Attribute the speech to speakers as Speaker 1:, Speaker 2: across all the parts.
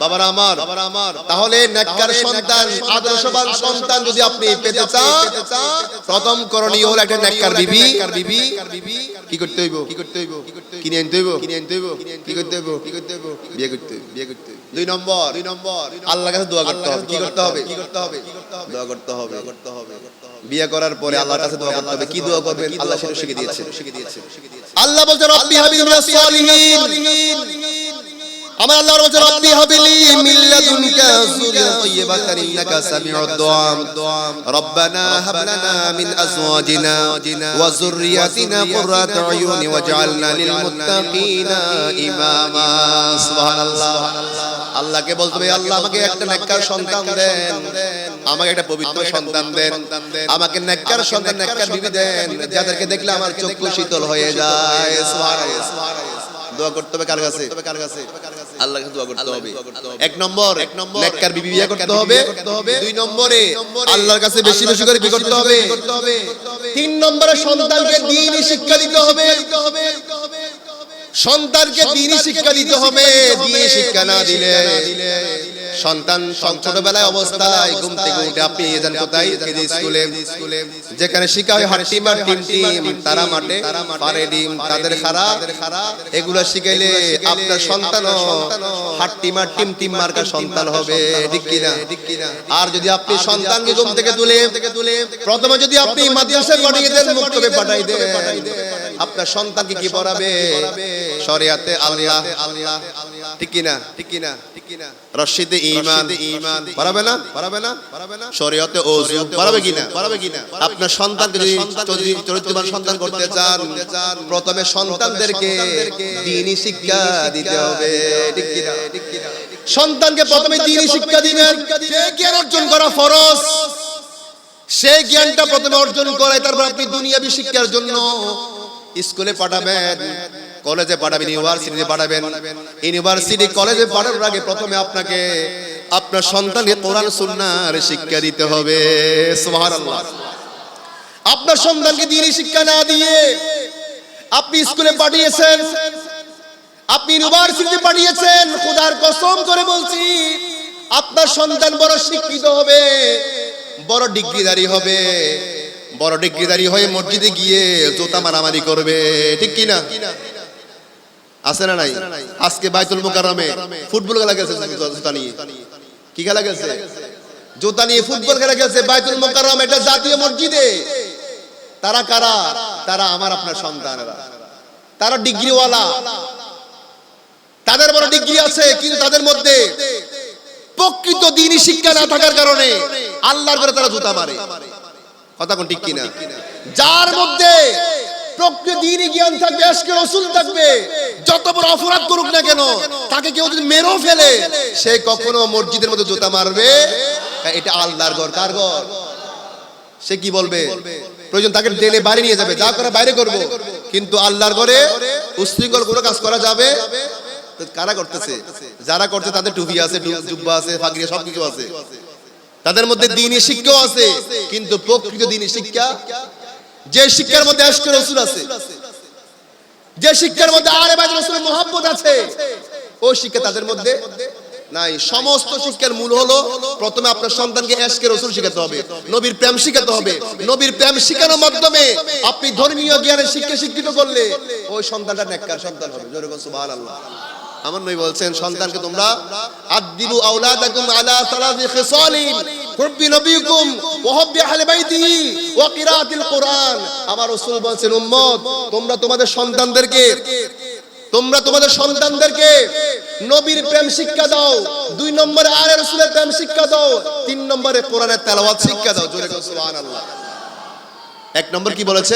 Speaker 1: বাবার আমার আমার তাহলে নেককার সন্তান আদর্শবান সন্তান যদি আপনি পেতে চান প্রথম করণীয় হলো একটা নেককার বিবি। বিবি। কি করতে হইব? কি করতে হইব? কিনে আনতে হইব? কিনে আনতে হইব? কি করতে হইব? কি করতে হইব? বিয়ে করতে বিয়ে করতে দুই নম্বর। দুই নম্বর। আল্লাহর কাছে দোয়া করতে হবে। কি করতে হবে? কি করতে হবে? দোয়া করতে হবে। করতে হবে। বিয়ে করার পরে আল্লাহর কাছে দোয়া করতে হবে। কি দোয়া করবেন? আল্লাহ সেটা শিখে দিয়েছে আল্লাহ বলছে রব্বি হাবিবি মিনাস সালিহিন আমার আল্লাহ বলছে রব্বি হাবিলি মিন তাইয়্যিবাতান ইন্নাকা সামিউদ দুআ রব্বানা হাব লানা মিন আজওয়াজিনা ওয়া যুররিয়াতিনা কুররাতা আয়ুনি ওয়াজআলনা লিল মুত্তাকিনা ইমামা। সুবহানাল্লাহ। আল্লাহকে বলতে হবে আল্লাহ আমাকে একটা নেককার সন্তান দেন। আমাকে একটা পবিত্র সন্তান দেন। আমাকে নেককার সন্তান নেককার বিবি দেন। যাদেরকে দেখলে আমার চক্ষু শীতল হয়ে যায়। সুবহানাল্লাহ। দোয়া করতে হবে কার কাছে? কাছে? আল্লাহর কাছে দোয়া করতে হবে। এক নম্বর এক নম্বর নেককার বিবি বিয়ে করতে হবে। দুই নম্বরে আল্লাহর কাছে বেশি বেশি করে কি করতে হবে। তিন নম্বরে সন্তানকে দিনই শিক্ষা দিতে হবে। সন্তানকে দিনই শিক্ষা দিতে হবে। দিনই শিক্ষা না দিলে সন্তান ছোটবেলায় অবস্থায় ঘুম থেকে উঠে আপনি যান কোথায়? কেজি স্কুলে। যেখানে শিখা হয় হাট্টি মার টিম টিম, তারা মাঠে। পারে ডিম, তাদের খারা। এগুলো শিখাইলে আপনার সন্তান হাট্টি মার টিম টিম মার্কা সন্তান হবে, ঠিক কিনা? আর যদি আপনি সন্তানকে ঘুম থেকে তুলে, প্রথমে যদি আপনি মাদ্রাসায় পাঠিয়ে দেন মুক্তবে পাঠাই দেন, আপনার সন্তানকে কি পড়াবে? শরিয়াতে আল্লাহ আল্লাহ। ঠিক কিনা ঠিক কিনা ঠিক কিনা রশিদে ঈমান। ঈমান। পারবে না? পারবে না? পারবে না? শরীয়তে ওযু পারবে কিনা? পারবে কিনা? আপনার সন্তানকে যদি যদি চরিত্রবান সন্তান করতে চান প্রথমে সন্তানদেরকে দ্বীনি শিক্ষা দিতে হবে। ঠিক কিনা? ঠিক কিনা? সন্তানকে প্রথমে দ্বীনি। শিক্ষা দিবেন। জ্ঞান অর্জন করা ফরজ। সেই জ্ঞানটা প্রথমে অর্জন করে তারপর আপনি দুনিয়াবি শিক্ষার জন্য স্কুলে পাঠাবেন। কলেজে পাঠাবেন ইউনিভার্সিটিতে পাঠাবেন। ইউনিভার্সিটি কলেজে পাঠানোর আগে প্রথমে আপনাকে আপনার সন্তানকে কোরআন সুন্নাহর শিক্ষা দিতে হবে। আপনার সন্তানকে দিনই শিক্ষা না দিয়ে আপনি স্কুলে পাঠিয়েছেন, আপনি ইউনিভার্সিটিতে পাঠিয়েছেন, খোদার কসম করে বলছি, আপনার সন্তান বড় শিক্ষিত হবে, বড় ডিগ্রিধারী হবে, বড় ডিগ্রিধারী হয়ে মসজিদে গিয়ে জোতা মারামারি করবে, ঠিক কিনা? আছে না নাই? আজকে বাইতুল মুকাররমে ফুটবল খেলা গেছে জুতা নিয়ে? কি খেলা গেছে জুতা নিয়ে ফুটবল খেলা গেছে বাইতুল মুকাররম, এটা জাতীয় মসজিদে। তারা কারা? তারা আমার আপনার সন্তানেরা। তারা ডিগ্রিওয়ালা। তাদের বড় ডিগ্রি আছে, কিন্তু তাদের মধ্যে প্রকৃত দিনই শিক্ষা না থাকার কারণে আল্লাহর করে তারা জুতা মারে। কথা কোন ঠিক কিনা? যার মধ্যে প্রকৃত দিনই জ্ঞান থাকবে আজকে রসুল থাকবে। যত বড় অপরাধ করুক না কেন, তাকে কেউ যদি মেরেও ফেলে, সে কখনো মসজিদের মধ্যে জুতা মারবে এটা আল্লাহর ঘর, কার ঘর? সে কি বলবে? প্রয়োজন তাকে টেনে বাইরে নিয়ে যাবে, যা করে বাইরে করব। কিন্তু আল্লাহর ঘরে উশৃঙ্খল কোনো কাজ করা যাবে? কারা করতেছে? যারা করছে তাদের টুপি আছে জুব্বা আছে ফাগরি সব কিছু আছে। তাদের মধ্যে দিনই শিক্ষাও আছে, কিন্তু প্রকৃত দিনই শিক্ষা যে শিক্ষার মধ্যে আজকে রসুল আছে, যে শিক্ষার মধ্যে আরে বাজ রসুলের মহাব্বত আছে, ও শিক্ষা তাদের মধ্যে নাই। সমস্ত শিক্ষার মূল হলো প্রথমে আপনার সন্তানকে এসকে রসুল শিখাতে হবে, নবীর প্রেম শিখাতে হবে। নবীর প্রেম শিখানোর মাধ্যমে আপনি ধর্মীয় জ্ঞানের শিক্ষা শিক্ষিত করলে ওই সন্তানটা নেককার সন্তান হবে। জোরে সুবহানাল্লাহ। আমার নবী বলছেন, সন্তানকে তোমরা আদিবু আওলাদাকুম আলা সালাতি খিসালিন। হুব্বি নবিয়কুম ওয়া হুব্বি আহলি বাইতিহি ওয়া কিরাআতিল কোরআন। আমার রাসূল বলছেন, উম্মত, তোমরা তোমাদের সন্তানদেরকে, তোমরা তোমাদের সন্তানদেরকে নবীর প্রেম শিক্ষা দাও। দুই নম্বরে আর রাসূলের প্রেম শিক্ষা দাও। তিন নম্বরে কোরআনের তেলাওয়াত শিক্ষা দাও। জোরে সুবহানাল্লাহ। এক নম্বর কি বলেছে?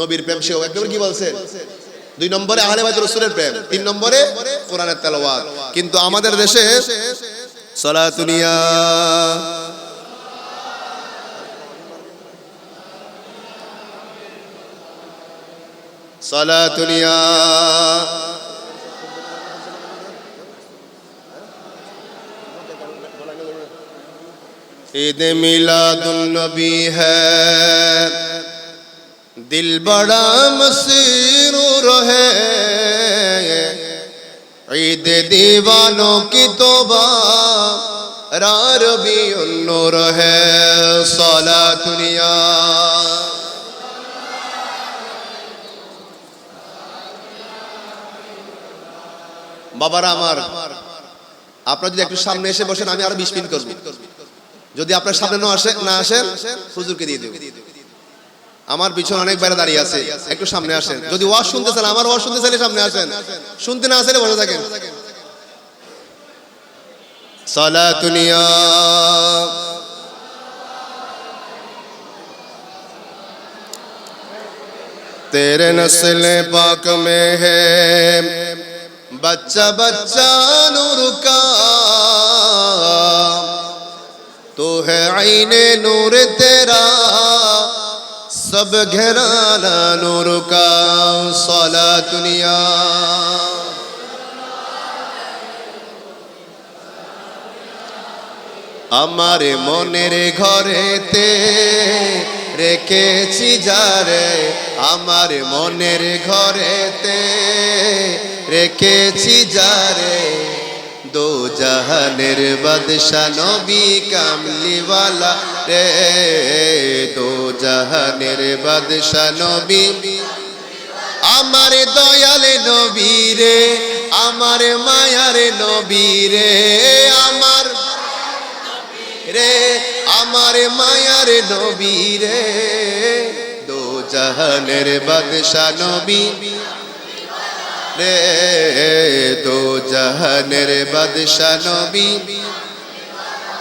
Speaker 1: নবীর প্রেম সেও এক নম্বর কি বলছে? দুই নম্বরে আহলেবাজ রসুলের প্রেম, তিন নম্বরে কোরআনের তেলাওয়াত। কিন্তু আমাদের দেশে সলাতুনিয়া সলাতুনিয়া ঈদ মিলাদুন্নবী হ্যাঁ দিল বড়া মসিরু রহে। ঈদ দিবানো কি তোবা রবি অন্য রহে সলা দুনিয়া। বাবারা আমার, আপনারা যদি একটু সামনে এসে বসেন, আমি আরও বিশ মিনিট করব। যদি আপনার সামনে না আসে না আসেন, হুজুরকে দিয়ে দেবো। আমার পিছনে অনেক বাইরে দাঁড়িয়ে আছে একটু সামনে আসেন যদি ওয়াজ শুনতে চান আমার ওয়াজ শুনতে চাইলে সামনে আসেন শুনতে না আসলে বসে থাকেন সালাতুনিয়া तेरे नस्ल पाक में है बच्चा बच्चा नूर का तो है आईने नूर तेरा সব گھرانا نور کا সলা دنیا আমার মনের ঘরেতে রেখেছি যারে, আমার মনের ঘরেতে রেখেছি যারে। দো জাহানের বাদশা নবী কামলিওয়ালা রে দো জাহানের বাদশা নবী। আমার দয়াল নবী রে, আমার মায়ার নবী রে, আমার রে, আমার মায়ার নবী রে। দো জাহানের বাদশা নবী রে, দো জাহানের বাদশা নবী।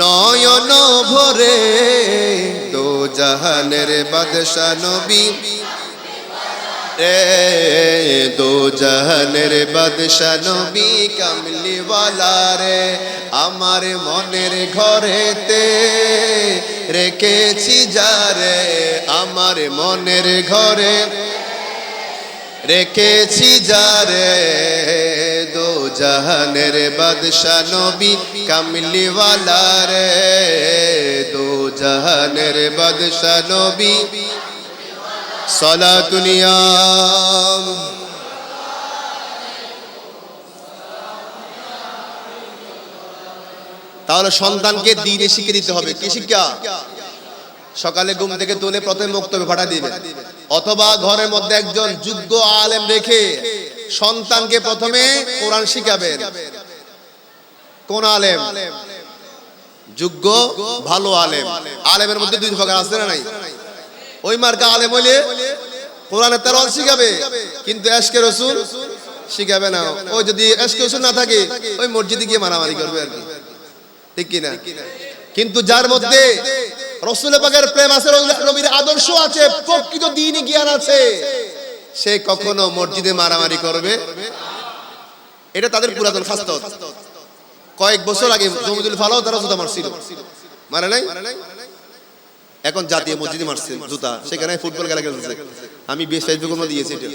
Speaker 1: নয়ন ভরে দো জাহানের বাদশা নবী। রে দো জাহানের বাদশা নবী কামলিওয়ালা রে, আমার মনের ঘরেতে রেখেছি যারে আমার মনের ঘরে রেখেছি দো জাহানের বাদশা নবী কামলিওয়ালা রে। দো জাহানের বাদশা নবী। সলাতুনিয়া তাহলে সন্তানকে দিনে শিখে দিতে হবে। কি শিক্ষা? সকালে ঘুম থেকে তুলে প্রথমে বক্তব্য পাঠা দিবে অথবা ঘরের মধ্যে একজন যোগ্য আলেম রেখে সন্তানকে প্রথমে কোরআন শিখাবেন। কোন আলেম? যোগ্য, ভালো আলেম। আলেমের মধ্যে দুই প্রকার আছে না নাই? ওই মার্কা আলেম হইলে কোরআনের তেলাওয়াত শিখাবে, কিন্তু এশকে রসুল শিখাবে না। ওই যদি এশকে রসুল না থাকে, ওই মসজিদে গিয়ে মারামারি করবে আর কি। ঠিক কি না? কিন্তু যার মধ্যে রসুল পাকের প্রেম আছে নবীর আদর্শ আছে, প্রকৃত দিনই জ্ঞান আছে সে কখনো মসজিদে মারামারি করবে? এটা তাদের পুরাতন খাস্তত কয়েক বছর আগে জমিদুল ফালাও তারা জুতা মারছিল। মারে নাই? এখন জাতীয় মসজিদে মারছে জুতা। সেখানে ফুটবল খেলা খেলতেছে। আমি বেশ ফেসবুকের মধ্যে দিয়েছি এটা।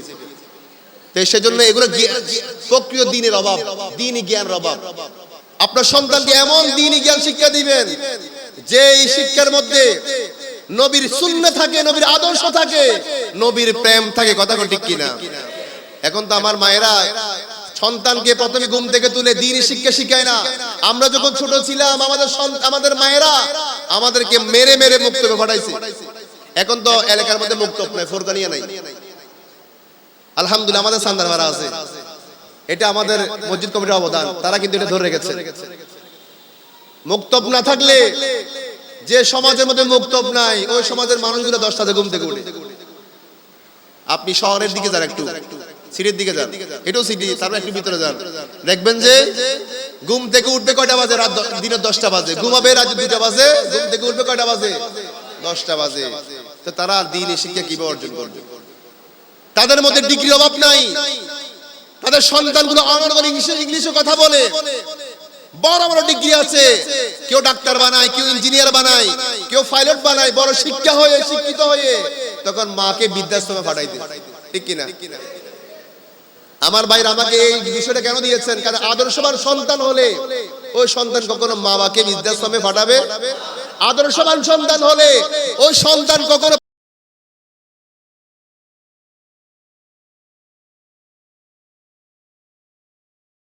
Speaker 1: সেজন্য এগুলো প্রকৃত দিনের অভাব। দিনই জ্ঞানের অভাব। আপনার সন্তানকে এমন দিনই জ্ঞান শিক্ষা দিবেন যে এই শিক্ষার মধ্যে নবীর শূন্য থাকে, নবীর আদর্শ থাকে, নবীর প্রেম থাকে, কথা ঠিক কিনা? এখন তো আমার মায়েরা সন্তানকে প্রথমে ঘুম থেকে তুলে দিনই শিক্ষা শিখায় না। আমরা যখন ছোট ছিলাম, আমাদের আমাদের মায়েরা আমাদেরকে মেরে মেরে মুক্ত পাঠাইছে। এখন তো এলাকার মধ্যে মুক্ত নাই ফোরকানিয়া নাই। আলহামদুলিল্লাহ, আমাদের সান্দার ভাড়া আছে। এটা আমাদের মসজিদ কমিটির অবদান, তারা কিন্তু এটা ধরে রেখেছে। মুক্তব না থাকলে যে সমাজের মধ্যে মুক্তব নাই, ওই সমাজের মানুষগুলো দশটাতে ঘুম থেকে উঠে। আপনি শহরের দিকে যান একটু সিটির দিকে যান। এটাও সিটি তারপর একটু ভিতরে যান। দেখবেন যে ঘুম থেকে উঠবে কয়টা বাজে? রাত দিনের দশটা বাজে। ঘুমাবে রাত দুটা বাজে, ঘুম থেকে উঠবে কয়টা বাজে? দশটা বাজে। তো তারা দিন শিক্ষা কীভাবে অর্জন করবে? তাদের মধ্যে ডিগ্রি অভাব নাই। তাদের সন্তানগুলো অনর্গল ইংলিশে ইংলিশে কথা বলে। বড় বড় ডিগ্রি আছে। কেউ ডাক্তার বানায়, কেউ ইঞ্জিনিয়ার বানায়, কেউ পাইলট বানায়, বড় শিক্ষা হয়ে, শিক্ষিত হয়ে তখন মাকে বৃদ্ধাশ্রমে পাঠাই দিন ঠিক কিনা? আমার ভাইরা আমাকে এই বিষয়টা কেন দিয়েছেন? কারণ আদর্শবান সন্তান হলে ওই সন্তান কখনো মা বাবাকে বৃদ্ধাশ্রমে পাঠাবে। আদর্শবান সন্তান হলে ওই সন্তান কখনো